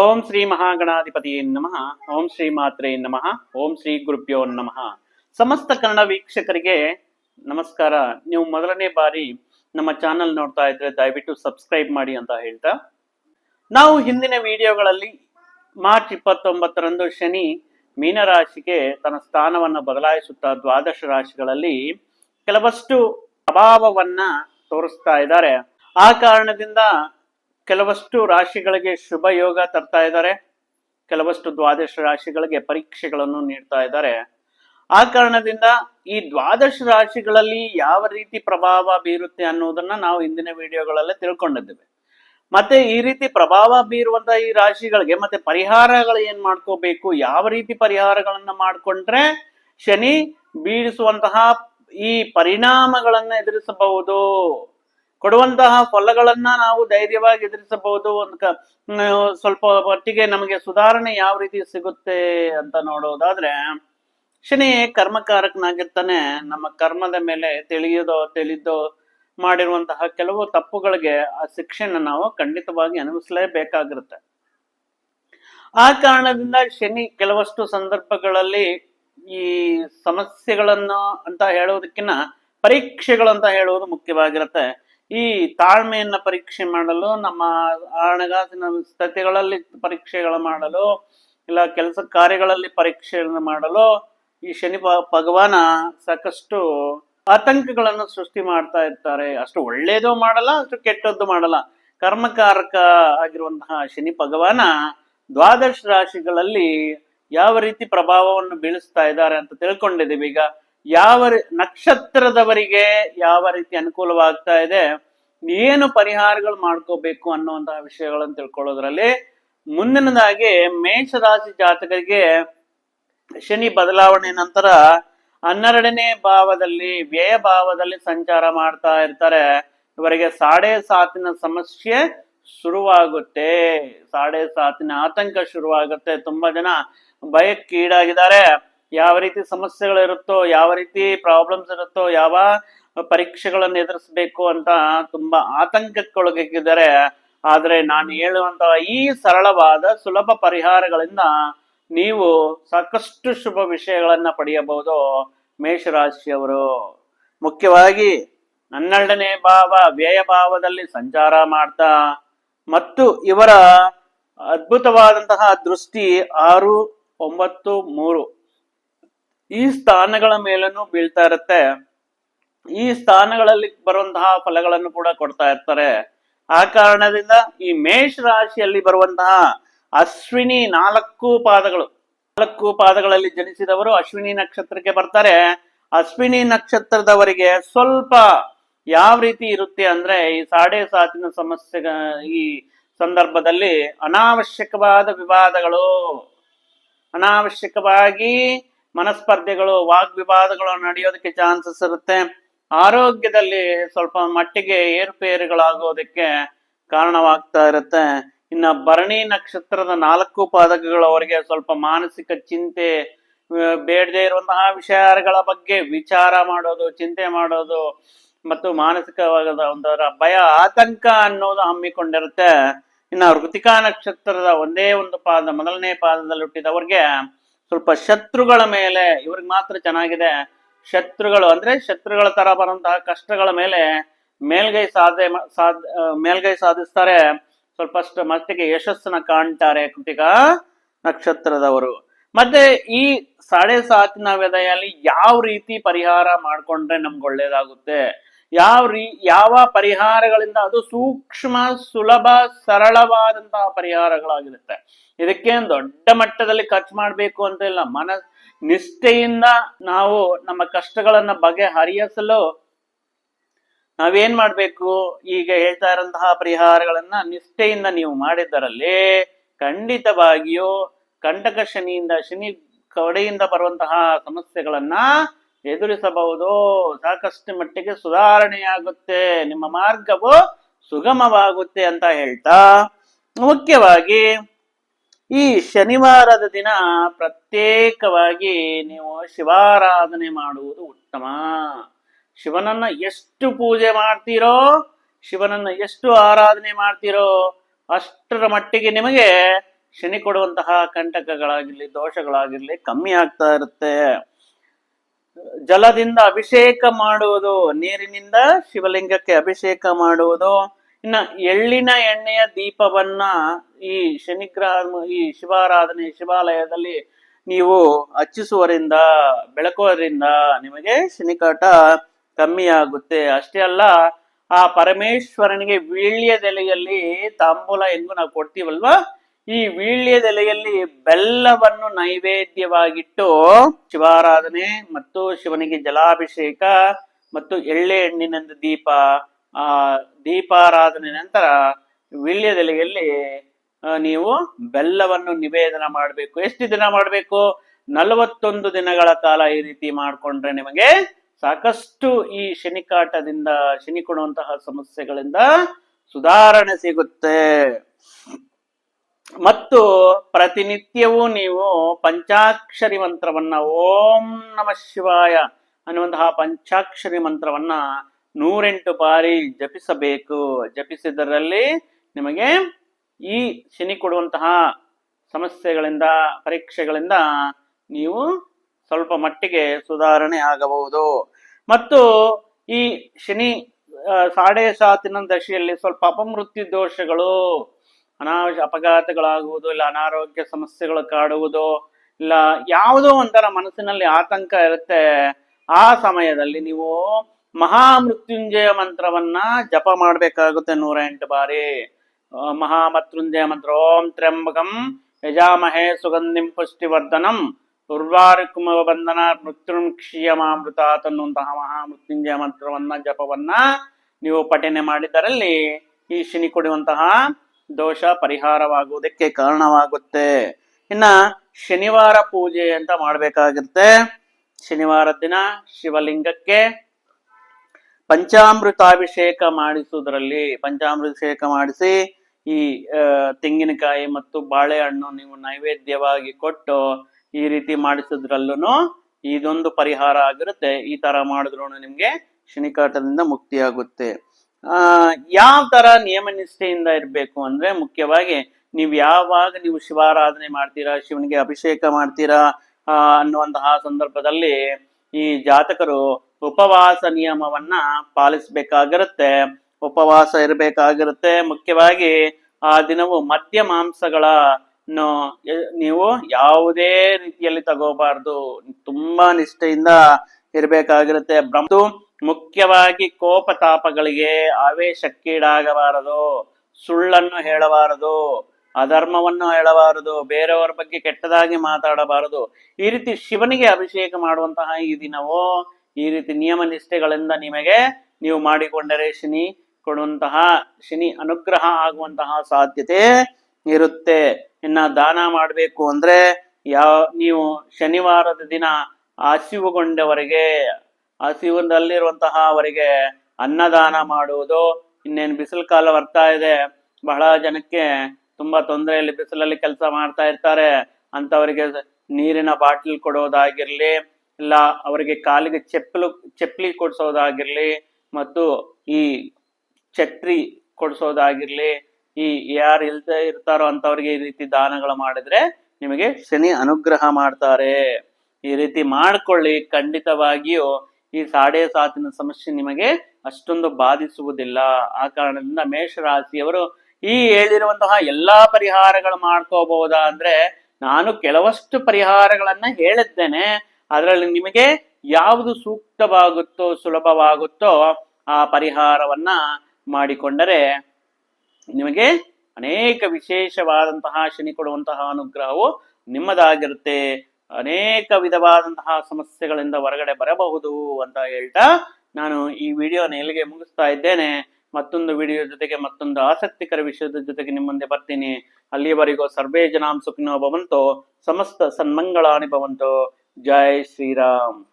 ಓಂ ಶ್ರೀ ಮಹಾಗಣಾಧಿಪತಿಯೇ ನಮಃ. ಓಂ ಶ್ರೀ ಮಾತ್ರೇ ನಮಃ. ಓಂ ಶ್ರೀ ಗುರುಭ್ಯೋ ನಮಃ. ಸಮಸ್ತ ಕನ್ನಡ ವೀಕ್ಷಕರಿಗೆ ನಮಸ್ಕಾರ. ನೀವು ಮೊದಲನೇ ಬಾರಿ ನಮ್ಮ ಚಾನೆಲ್ ನೋಡ್ತಾ ಇದ್ರೆ ದಯವಿಟ್ಟು ಸಬ್ಸ್ಕ್ರೈಬ್ ಮಾಡಿ ಅಂತ ಹೇಳ್ತಾ. ನಾವು ಹಿಂದಿನ ವಿಡಿಯೋಗಳಲ್ಲಿ ಮಾರ್ಚ್ ಇಪ್ಪತ್ತೊಂಬತ್ತರಂದು ಶನಿ ಮೀನರಾಶಿಗೆ ತನ್ನ ಸ್ಥಾನವನ್ನು ಬದಲಾಯಿಸುತ್ತಾ ದ್ವಾದಶ ರಾಶಿಗಳಲ್ಲಿ ಕೆಲವಷ್ಟು ಅಭಾವವನ್ನ ತೋರಿಸ್ತಾ ಇದ್ದಾರೆ. ಆ ಕಾರಣದಿಂದ ಕೆಲವಷ್ಟು ರಾಶಿಗಳಿಗೆ ಶುಭ ಯೋಗ ತರ್ತಾ ಇದ್ದಾರೆ. ಕೆಲವಷ್ಟು ದ್ವಾದಶ ರಾಶಿಗಳಿಗೆ ಪರೀಕ್ಷೆಗಳನ್ನು ನೀಡ್ತಾ ಇದ್ದಾರೆ. ಆ ಕಾರಣದಿಂದ ಈ ದ್ವಾದಶ ರಾಶಿಗಳಲ್ಲಿ ಯಾವ ರೀತಿ ಪ್ರಭಾವ ಬೀರುತ್ತೆ ಅನ್ನೋದನ್ನ ನಾವು ಇಂದಿನ ವಿಡಿಯೋಗಳಲ್ಲೇ ತಿಳ್ಕೊಂಡಿದ್ದೇವೆ. ಮತ್ತೆ ಈ ರೀತಿ ಪ್ರಭಾವ ಬೀರುವಂತ ಈ ರಾಶಿಗಳಿಗೆ ಮತ್ತೆ ಪರಿಹಾರಗಳು ಏನ್ ಮಾಡ್ಕೋಬೇಕು, ಯಾವ ರೀತಿ ಪರಿಹಾರಗಳನ್ನ ಮಾಡ್ಕೊಂಡ್ರೆ ಶನಿ ಬೀರಿಸುವಂತಹ ಈ ಪರಿಣಾಮಗಳನ್ನ ಎದುರಿಸಬಹುದು ಕೊಡುವಂತಹ ಫಲಗಳನ್ನ ನಾವು ಧೈರ್ಯವಾಗಿ ಎದುರಿಸಬಹುದು ಒಂದು ಸ್ವಲ್ಪ ಮಟ್ಟಿಗೆ ನಮಗೆ ಸುಧಾರಣೆ ಯಾವ ರೀತಿ ಸಿಗುತ್ತೆ ಅಂತ ನೋಡೋದಾದ್ರೆ ಶನಿ ಕರ್ಮಕಾರಕನಾಗಿರ್ತಾನೆ, ನಮ್ಮ ಕರ್ಮದ ಮೇಲೆ ತಿಳಿಯೋದೋ ತಿಳಿದೋ ಮಾಡಿರುವಂತಹ ಕೆಲವು ತಪ್ಪುಗಳಿಗೆ ಆ ಶಿಕ್ಷೆನ ನಾವು ಖಂಡಿತವಾಗಿ ಅನುಭವಿಸಲೇಬೇಕಾಗಿರುತ್ತೆ. ಆ ಕಾರಣದಿಂದ ಶನಿ ಕೆಲವಷ್ಟು ಸಂದರ್ಭಗಳಲ್ಲಿ ಈ ಸಮಸ್ಯೆಗಳನ್ನು ಅಂತ ಹೇಳೋದಕ್ಕಿಂತ ಪರೀಕ್ಷೆಗಳು ಅಂತ ಹೇಳುವುದು ಮುಖ್ಯವಾಗಿರುತ್ತೆ. ಈ ತಾಳ್ಮೆಯನ್ನ ಪರೀಕ್ಷೆ ಮಾಡಲು, ನಮ್ಮ ಹಣಕಾಸಿನ ಸ್ಥಿತಿಗಳಲ್ಲಿ ಪರೀಕ್ಷೆಗಳು ಮಾಡಲು, ಇಲ್ಲ ಕೆಲಸ ಕಾರ್ಯಗಳಲ್ಲಿ ಪರೀಕ್ಷೆಗಳನ್ನು ಮಾಡಲು, ಈ ಶನಿ ಭಗವಾನ ಸಾಕಷ್ಟು ಆತಂಕಗಳನ್ನು ಸೃಷ್ಟಿ ಮಾಡ್ತಾ ಇರ್ತಾರೆ. ಅಷ್ಟು ಒಳ್ಳೇದು ಮಾಡಲ್ಲ, ಅಷ್ಟು ಕೆಟ್ಟದ್ದು ಮಾಡಲ್ಲ. ಕರ್ಮಕಾರಕ ಆಗಿರುವಂತಹ ಶನಿ ಭಗವಾನ ದ್ವಾದಶ ರಾಶಿಗಳಲ್ಲಿ ಯಾವ ರೀತಿ ಪ್ರಭಾವವನ್ನು ಬೀಳಿಸ್ತಾ ಇದ್ದಾರೆ ಅಂತ ತಿಳ್ಕೊಂಡಿದ್ದೀವಿ. ಈಗ ಯಾವ ನಕ್ಷತ್ರದವರಿಗೆ ಯಾವ ರೀತಿ ಅನುಕೂಲವಾಗ್ತಾ ಇದೆ, ಏನು ಪರಿಹಾರಗಳು ಮಾಡ್ಕೋಬೇಕು ಅನ್ನುವಂತಹ ವಿಷಯಗಳನ್ನು ತಿಳ್ಕೊಳ್ಳೋದ್ರಲ್ಲಿ ಮುಂದಿನದಾಗಿ ಮೇಷರಾಶಿ ಜಾತಕರಿಗೆ ಶನಿ ಬದಲಾವಣೆ ನಂತರ ಹನ್ನೆರಡನೇ ಭಾವದಲ್ಲಿ ವ್ಯಯ ಭಾವದಲ್ಲಿ ಸಂಚಾರ ಮಾಡ್ತಾ ಇರ್ತಾರೆ. ಇವರಿಗೆ ಸಾಡೆ ಸಾತಿನ ಸಮಸ್ಯೆ ಶುರುವಾಗುತ್ತೆ. ಸಾಡೆ ಸಾತಿನ ಆತಂಕ ಶುರುವಾಗುತ್ತೆ. ತುಂಬಾ ಜನ ಭಯಕ್ಕೀಡಾಗಿದ್ದಾರೆ. ಯಾವ ರೀತಿ ಸಮಸ್ಯೆಗಳು ಇರುತ್ತೋ ಯಾವ ರೀತಿ ಪ್ರಾಬ್ಲಮ್ಸ್ ಇರುತ್ತೋ, ಯಾವ ಪರೀಕ್ಷೆಗಳನ್ನು ಎದುರಿಸಬೇಕು ಅಂತ ತುಂಬಾ ಆತಂಕಕ್ಕೊಳಗಿದ್ದಾರೆ ಆದರೆ ನಾನು ಹೇಳುವಂತಹ ಈ ಸರಳವಾದ, ಸುಲಭ ಪರಿಹಾರಗಳಿಂದ ನೀವು ಸಾಕಷ್ಟು ಶುಭ ವಿಷಯಗಳನ್ನ ಪಡೆಯಬಹುದು ಮೇಷರಾಶಿಯವರು. ಮುಖ್ಯವಾಗಿ ಹನ್ನೆರಡನೇ ಭಾವ ವ್ಯಯ ಭಾವದಲ್ಲಿ ಸಂಚಾರ ಮಾಡ್ತಾ ಮತ್ತು ಇವರ ಅದ್ಭುತವಾದಂತಹ ದೃಷ್ಟಿ ಆರು, ಒಂಬತ್ತು, ಮೂರು. ಈ ಸ್ಥಾನಗಳ ಮೇಲೂ ಬೀಳ್ತಾ ಇರುತ್ತೆ. ಈ ಸ್ಥಾನಗಳಲ್ಲಿ ಬರುವಂತಹ ಫಲಗಳನ್ನು ಕೂಡ ಕೊಡ್ತಾ ಇರ್ತಾರೆ. ಆ ಕಾರಣದಿಂದ ಈ ಮೇಷ ರಾಶಿಯಲ್ಲಿ ಬರುವಂತಹ ಅಶ್ವಿನಿ ನಾಲ್ಕು ಪಾದಗಳು, ನಾಲ್ಕು ಪಾದಗಳಲ್ಲಿ ಜನಿಸಿದವರು ಅಶ್ವಿನಿ ನಕ್ಷತ್ರಕ್ಕೆ ಬರ್ತಾರೆ. ಅಶ್ವಿನಿ ನಕ್ಷತ್ರದವರಿಗೆ ಸ್ವಲ್ಪ ಯಾವ ರೀತಿ ಇರುತ್ತೆ ಅಂದ್ರೆ ಈ ಸಾಡೆ ಸಾತಿನ ಸಮಸ್ಯೆ, ಈ ಸಂದರ್ಭದಲ್ಲಿ ಅನಾವಶ್ಯಕವಾದ ವಿವಾದಗಳು, ಅನಾವಶ್ಯಕವಾಗಿ ಮನಸ್ಪರ್ಧೆಗಳು, ವಾಗ್ವಿವಾದಗಳು ನಡೆಯೋದಕ್ಕೆ ಚಾನ್ಸಸ್ ಇರುತ್ತೆ. ಆರೋಗ್ಯದಲ್ಲಿ ಸ್ವಲ್ಪ ಮಟ್ಟಿಗೆ ಏರುಪೇರುಗಳಾಗೋದಕ್ಕೆ ಕಾರಣವಾಗ್ತಾ ಇರುತ್ತೆ. ಇನ್ನ ಭರಣಿ ನಕ್ಷತ್ರದ ನಾಲ್ಕು ಪಾದಕಗಳವರೆಗೆ ಸ್ವಲ್ಪ ಮಾನಸಿಕ ಚಿಂತೆ ಬೇಡದೇ ಇರುವಂತಹ ವಿಚಾರಗಳ ಬಗ್ಗೆ ವಿಚಾರ ಮಾಡೋದು, ಚಿಂತೆ ಮಾಡೋದು ಮತ್ತು ಮಾನಸಿಕವಾದ ಒಂದರ ಭಯ, ಆತಂಕ ಅನ್ನೋದು ಹಮ್ಮಿಕೊಂಡಿರುತ್ತೆ. ಇನ್ನು ವೃತಿಕಾ ನಕ್ಷತ್ರದ ಒಂದೇ ಒಂದು ಪಾದ, ಮೊದಲನೇ ಪಾದದಲ್ಲಿ ಹುಟ್ಟಿದವ್ರಿಗೆ ಸ್ವಲ್ಪ ಶತ್ರುಗಳ ಮೇಲೆ ಇವ್ರಿಗೆ ಮಾತ್ರ ಚೆನ್ನಾಗಿದೆ. ಶತ್ರುಗಳು ಅಂದ್ರೆ ಶತ್ರುಗಳ ತರ ಬರುವಂತಹ ಕಷ್ಟಗಳ ಮೇಲೆ ಮೇಲ್ಗೈ ಸಾಧೆ ಸಾಧ ಮೇಲ್ಗೈ ಸಾಧಿಸ್ತಾರೆ. ಸ್ವಲ್ಪ ಅಷ್ಟು ಮಟ್ಟಿಗೆ ಯಶಸ್ಸನ್ನ ಕಾಣ್ತಾರೆ ಕೃತಿಕಾ ನಕ್ಷತ್ರದವರು. ಮತ್ತೆ ಈ ಸಾಡೆ ಸಾತಿನ ವ್ಯದಯಲ್ಲಿ ಯಾವ ರೀತಿ ಪರಿಹಾರ ಮಾಡ್ಕೊಂಡ್ರೆ ನಮ್ಗೆ ಒಳ್ಳೇದಾಗುತ್ತೆ? ಯಾವ ರೀ, ಯಾವ ಪರಿಹಾರಗಳಿಂದ ಅದು ಸೂಕ್ಷ್ಮ, ಸುಲಭ, ಸರಳವಾದಂತಹ ಪರಿಹಾರಗಳಾಗಿರುತ್ತೆ. ಇದಕ್ಕೆ ದೊಡ್ಡ ಮಟ್ಟದಲ್ಲಿ ಖರ್ಚು ಮಾಡಬೇಕು ಅಂತ ಇಲ್ಲ. ಮನ, ನಿಷ್ಠೆಯಿಂದ ನಾವು ನಮ್ಮ ಕಷ್ಟಗಳನ್ನ ಬಗೆಹರಿಸಲು ನಾವೇನ್ ಮಾಡ್ಬೇಕು? ಈಗ ಹೇಳ್ತಾ ಇರೋಂತಹ ಪರಿಹಾರಗಳನ್ನ ನಿಷ್ಠೆಯಿಂದ ನೀವು ಮಾಡಿದ್ದರಲ್ಲಿ ಖಂಡಿತವಾಗಿಯೂ ಕಂಟಕ ಶನಿಯಿಂದ, ಶನಿ ಕಡೆಯಿಂದ ಬರುವಂತಹ ಸಮಸ್ಯೆಗಳನ್ನ ಎದುರಿಸಬಹುದು. ಸಾಕಷ್ಟು ಮಟ್ಟಿಗೆ ಸುಧಾರಣೆಯಾಗುತ್ತೆ. ನಿಮ್ಮ ಮಾರ್ಗವು ಸುಗಮವಾಗುತ್ತೆ ಅಂತ ಹೇಳ್ತಾ, ಮುಖ್ಯವಾಗಿ ಈ ಶನಿವಾರದ ದಿನ ಪ್ರತ್ಯೇಕವಾಗಿ ನೀವು ಶಿವಾರಾಧನೆ ಮಾಡುವುದು ಉತ್ತಮ. ಶಿವನನ್ನ ಎಷ್ಟು ಪೂಜೆ ಮಾಡ್ತೀರೋ, ಶಿವನನ್ನ ಎಷ್ಟು ಆರಾಧನೆ ಮಾಡ್ತೀರೋ, ಅಷ್ಟರ ಮಟ್ಟಿಗೆ ನಿಮಗೆ ಶನಿ ಕೊಡುವಂತಹ ಕಂಟಕಗಳಾಗಿರ್ಲಿ, ದೋಷಗಳಾಗಿರ್ಲಿ ಕಮ್ಮಿ ಆಗ್ತಾ ಇರುತ್ತೆ. ಜಲದಿಂದ ಅಭಿಷೇಕ ಮಾಡುವುದು, ನೀರಿನಿಂದ ಶಿವಲಿಂಗಕ್ಕೆ ಅಭಿಷೇಕ ಮಾಡುವುದು. ಇನ್ನ ಎಳ್ಳಿನ ಎಣ್ಣೆಯ ದೀಪವನ್ನ ಈ ಶನಿಗ್ರಹ, ಈ ಶಿವಾರಾಧನೆ ಶಿವಾಲಯದಲ್ಲಿ ನೀವು ಹಚ್ಚಿಸುವರಿಂದ ಬೆಳಕೋದ್ರಿಂದ ನಿಮಗೆ ಶನಿಕಾಟ ಕಮ್ಮಿ ಆಗುತ್ತೆ. ಅಷ್ಟೇ ಅಲ್ಲ, ಆ ಪರಮೇಶ್ವರನಿಗೆ ವೀಳ್ಯದೆಲೆಯಲ್ಲಿ ತಾಂಬೂಲ ಹೆಂಗು ನಾವು ಕೊಡ್ತೀವಲ್ವಾ? ಈ ವೀಳ್ಯದೆಲೆಯಲ್ಲಿ ಬೆಲ್ಲವನ್ನು ನೈವೇದ್ಯವಾಗಿಟ್ಟು ಶಿವಾರಾಧನೆ ಮತ್ತು ಶಿವನಿಗೆ ಜಲಾಭಿಷೇಕ ಮತ್ತು ಎಳ್ಳೆ ಹಣ್ಣಿನಿಂದ ದೀಪ, ಆ, ದೀಪಾರಾಧನೆ ನಂತರ ವೀಳ್ಯದೆಲೆಯಲ್ಲಿ ನೀವು ಬೆಲ್ಲವನ್ನು ನಿವೇದನ ಮಾಡಬೇಕು. ಎಷ್ಟು ದಿನ ಮಾಡಬೇಕು? ನಲವತ್ತೊಂದು ದಿನಗಳ ಕಾಲ ಈ ರೀತಿ ಮಾಡಿಕೊಂಡ್ರೆ ನಿಮಗೆ ಸಾಕಷ್ಟು ಈ ಶನಿಕಾಟದಿಂದ, ಶನಿ ಕೊಡುವಂತಹ ಸಮಸ್ಯೆಗಳಿಂದ ಸುಧಾರಣೆ ಸಿಗುತ್ತೆ. ಮತ್ತು ಪ್ರತಿನಿತ್ಯವೂ ನೀವು ಪಂಚಾಕ್ಷರಿ ಮಂತ್ರವನ್ನ ಓಂ ನಮ ಶಿವಾಯ ಅನ್ನುವಂತಹ ಪಂಚಾಕ್ಷರಿ ಮಂತ್ರವನ್ನ ನೂರೆಂಟು ಬಾರಿ ಜಪಿಸಬೇಕು. ಜಪಿಸಿದರಲ್ಲಿ ನಿಮಗೆ ಈ ಶನಿ ಕೊಡುವಂತಹ ಸಮಸ್ಯೆಗಳಿಂದ, ಪರೀಕ್ಷೆಗಳಿಂದ ನೀವು ಸ್ವಲ್ಪ ಮಟ್ಟಿಗೆ ಸುಧಾರಣೆ ಆಗಬಹುದು. ಮತ್ತು ಈ ಶನಿ ಸಾಡೆ ಸಾತಿನ ದಶೆಯಲ್ಲಿ ಸ್ವಲ್ಪ ಅಪಮೃತ್ಯು ದೋಷಗಳು ಅನಾವಶ್ಯ ಅಪಘಾತಗಳಾಗುವುದು, ಇಲ್ಲ ಅನಾರೋಗ್ಯ ಸಮಸ್ಯೆಗಳು ಕಾಡುವುದು, ಇಲ್ಲ ಯಾವುದೋ ಒಂಥರ ಮನಸ್ಸಿನಲ್ಲಿ ಆತಂಕ ಇರುತ್ತೆ, ಆ ಸಮಯದಲ್ಲಿ ನೀವು ಮಹಾಮೃತ್ಯುಂಜಯ ಮಂತ್ರವನ್ನ ಜಪ ಮಾಡಬೇಕಾಗುತ್ತೆ ನೂರ ಎಂಟು ಬಾರಿ ಮಹಾಮೃತ್ಯುಂಜಯ ಮಂತ್ರ, ಓಂ ತ್ರ್ಯಂಬಕಂ ಯಜಾಮಹೇ ಸುಗಂಧಿಂ ಪುಷ್ಟಿವರ್ಧನಂ ಉರ್ವಾರಕುಮ ಬಂಧನ ಮೃತ್ಯುಂಕ್ಷೀಯಮಾಮೃತಾತ್ ತನ್ನುವಂತಹ ಮಹಾಮೃತ್ಯುಂಜಯ ಮಂತ್ರವನ್ನ ಜಪವನ್ನ ನೀವು ಪಠನೆ ಮಾಡಿದರಲ್ಲಿ ಈ ಶನಿ ಕೊಡುವಂತಹ ದೋಷ ಪರಿಹಾರವಾಗುವುದಕ್ಕೆ ಕಾರಣವಾಗುತ್ತೆ. ಇನ್ನ ಶನಿವಾರ ಪೂಜೆ ಅಂತ ಮಾಡ್ಬೇಕಾಗಿರುತ್ತೆ. ಶನಿವಾರ ದಿನ ಶಿವಲಿಂಗಕ್ಕೆ ಪಂಚಾಮೃತಾಭಿಷೇಕ ಮಾಡಿಸುವುದರಲ್ಲಿ, ಪಂಚಾಮೃತಾಭಿಷೇಕ ಮಾಡಿಸಿ ಈ ತೆಂಗಿನಕಾಯಿ ಮತ್ತು ಬಾಳೆಹಣ್ಣು ನೀವು ನೈವೇದ್ಯವಾಗಿ ಕೊಟ್ಟು ಈ ರೀತಿ ಮಾಡಿಸಿದ್ರಲ್ಲೂ ಇದೊಂದು ಪರಿಹಾರ ಆಗಿರುತ್ತೆ. ಈ ತರ ಮಾಡಿದ್ರು ನಿಮ್ಗೆ ಶನಿಕಾಟದಿಂದ ಮುಕ್ತಿಯಾಗುತ್ತೆ. ಯಾವ ತರ ನಿಯಮ ನಿಷ್ಠೆಯಿಂದ ಇರಬೇಕು ಅಂದ್ರೆ ಮುಖ್ಯವಾಗಿ ನೀವು ಯಾವಾಗ ನೀವು ಶಿವಾರಾಧನೆ ಮಾಡ್ತೀರಾ ಶಿವನಿಗೆ ಅಭಿಷೇಕ ಮಾಡ್ತೀರಾ ಆ, ಅನ್ನುವಂತಹ ಸಂದರ್ಭದಲ್ಲಿ ಈ ಜಾತಕರು ಉಪವಾಸ ನಿಯಮವನ್ನ ಪಾಲಿಸಬೇಕಾಗಿರುತ್ತೆ. ಉಪವಾಸ ಇರಬೇಕಾಗಿರುತ್ತೆ. ಮುಖ್ಯವಾಗಿ ಆ ದಿನವು ಮದ್ಯ ಮಾಂಸಗಳನ್ನು ಎ- ನೀವು ಯಾವುದೇ ರೀತಿಯಲ್ಲಿ ತಗೋಬಾರ್ದು. ತುಂಬಾ ನಿಷ್ಠೆಯಿಂದ ಇರಬೇಕಾಗಿರುತ್ತೆ. ಬ್ರಹ್ಮ ಮುಖ್ಯವಾಗಿ ಕೋಪತಾಪಗಳಿಗೆ ಆವೇಶಕ್ಕೀಡಾಗಬಾರದು, ಸುಳ್ಳನ್ನು ಹೇಳಬಾರದು, ಅಧರ್ಮವನ್ನು ಹೇಳಬಾರದು, ಬೇರೆಯವರ ಬಗ್ಗೆ ಕೆಟ್ಟದಾಗಿ ಮಾತಾಡಬಾರದು. ಈ ರೀತಿ ಶಿವನಿಗೆ ಅಭಿಷೇಕ ಮಾಡುವಂತಹ ಈ ದಿನವೋ, ಈ ರೀತಿ ನಿಯಮ ನಿಷ್ಠೆಗಳಿಂದ ನಿಮಗೆ ನೀವು ಮಾಡಿಕೊಂಡರೆ ಶನಿ ಕೊಡುವಂತಹ, ಶನಿ ಅನುಗ್ರಹ ಆಗುವಂತಹ ಸಾಧ್ಯತೆ ಇರುತ್ತೆ. ಇನ್ನ ದಾನ ಮಾಡಬೇಕು ಅಂದ್ರೆ ಯಾವ, ನೀವು ಶನಿವಾರದ ದಿನ ಹಸಿವುಗೊಂಡವರಿಗೆ ಹಸಿವಿನಲ್ಲಿರುವಂತಹ ಅವರಿಗೆ ಅನ್ನದಾನ ಮಾಡುವುದು. ಇನ್ನೇನು ಬಿಸಿಲು ಕಾಲ ಬರ್ತಾ ಇದೆ. ಬಹಳ ಜನಕ್ಕೆ ತುಂಬಾ ತೊಂದರೆಯಲ್ಲಿ ಬಿಸಿಲಲ್ಲಿ ಕೆಲಸ ಮಾಡ್ತಾ ಇರ್ತಾರೆ. ಅಂತವರಿಗೆ ನೀರಿನ ಬಾಟಲ್ ಕೊಡೋದಾಗಿರ್ಲಿ, ಇಲ್ಲ ಅವರಿಗೆ ಕಾಲಿಗೆ ಚಪ್ಪಲು, ಚಪ್ಪಲಿ ಕೊಡಿಸೋದಾಗಿರ್ಲಿ ಮತ್ತು ಈ ಛತ್ರಿ ಕೊಡಿಸೋದಾಗಿರ್ಲಿ, ಈ ಯಾರು ಇಲ್ದೇ ಇರ್ತಾರೋ ಅಂತವ್ರಿಗೆ ಈ ರೀತಿ ದಾನಗಳು ಮಾಡಿದ್ರೆ ನಿಮಗೆ ಶನಿ ಅನುಗ್ರಹ ಮಾಡ್ತಾರೆ. ಈ ರೀತಿ ಮಾಡ್ಕೊಳ್ಳಿ. ಖಂಡಿತವಾಗಿಯೂ ಈ ಸಾಡೆ ಸಾತಿನ ಸಮಸ್ಯೆ ನಿಮಗೆ ಅಷ್ಟೊಂದು ಬಾಧಿಸುವುದಿಲ್ಲ. ಆ ಕಾರಣದಿಂದ ಮೇಷರಾಶಿಯವರು ಈ ಹೇಳಿರುವಂತಹ ಎಲ್ಲಾ ಪರಿಹಾರಗಳು ಮಾಡ್ಕೋಬಹುದಾ ಅಂದ್ರೆ ನಾನು ಕೆಲವಷ್ಟು ಪರಿಹಾರಗಳನ್ನ ಹೇಳಿದ್ದೇನೆ. ಅದರಲ್ಲಿ ನಿಮಗೆ ಯಾವುದು ಸೂಕ್ತವಾಗುತ್ತೋ, ಸುಲಭವಾಗುತ್ತೋ ಆ ಪರಿಹಾರವನ್ನ ಮಾಡಿಕೊಂಡರೆ ನಿಮಗೆ ಅನೇಕ ವಿಶೇಷವಾದಂತಹ ಶನಿ ಕೊಡುವಂತಹ ಅನುಗ್ರಹವು ನಿಮ್ಮದಾಗಿರುತ್ತೆ. ಅನೇಕ ವಿಧವಾದಂತಹ ಸಮಸ್ಯೆಗಳಿಂದ ಹೊರಗಡೆ ಬರಬಹುದು ಅಂತ ಹೇಳ್ತಾ ನಾನು ಈ ವಿಡಿಯೋನ ಎಲ್ಲಿಗೆ ಮುಗಿಸ್ತಾ ಇದ್ದೇನೆ. ಮತ್ತೊಂದು ವಿಡಿಯೋ ಜೊತೆಗೆ ಮತ್ತೊಂದು ಆಸಕ್ತಿಕರ ವಿಷಯದ ಜೊತೆಗೆ ನಿಮ್ಮ ಮುಂದೆ ಬರ್ತೀನಿ. ಅಲ್ಲಿಯವರೆಗೂ ಸರ್ವೇ ಜನಾಂ ಸುಖಿನೋ ಭವಂತೋ, ಸಮಸ್ತ ಸನ್ಮಂಗಳಾನಿ ಭವಂತೋ. ಜೈ ಶ್ರೀರಾಮ್.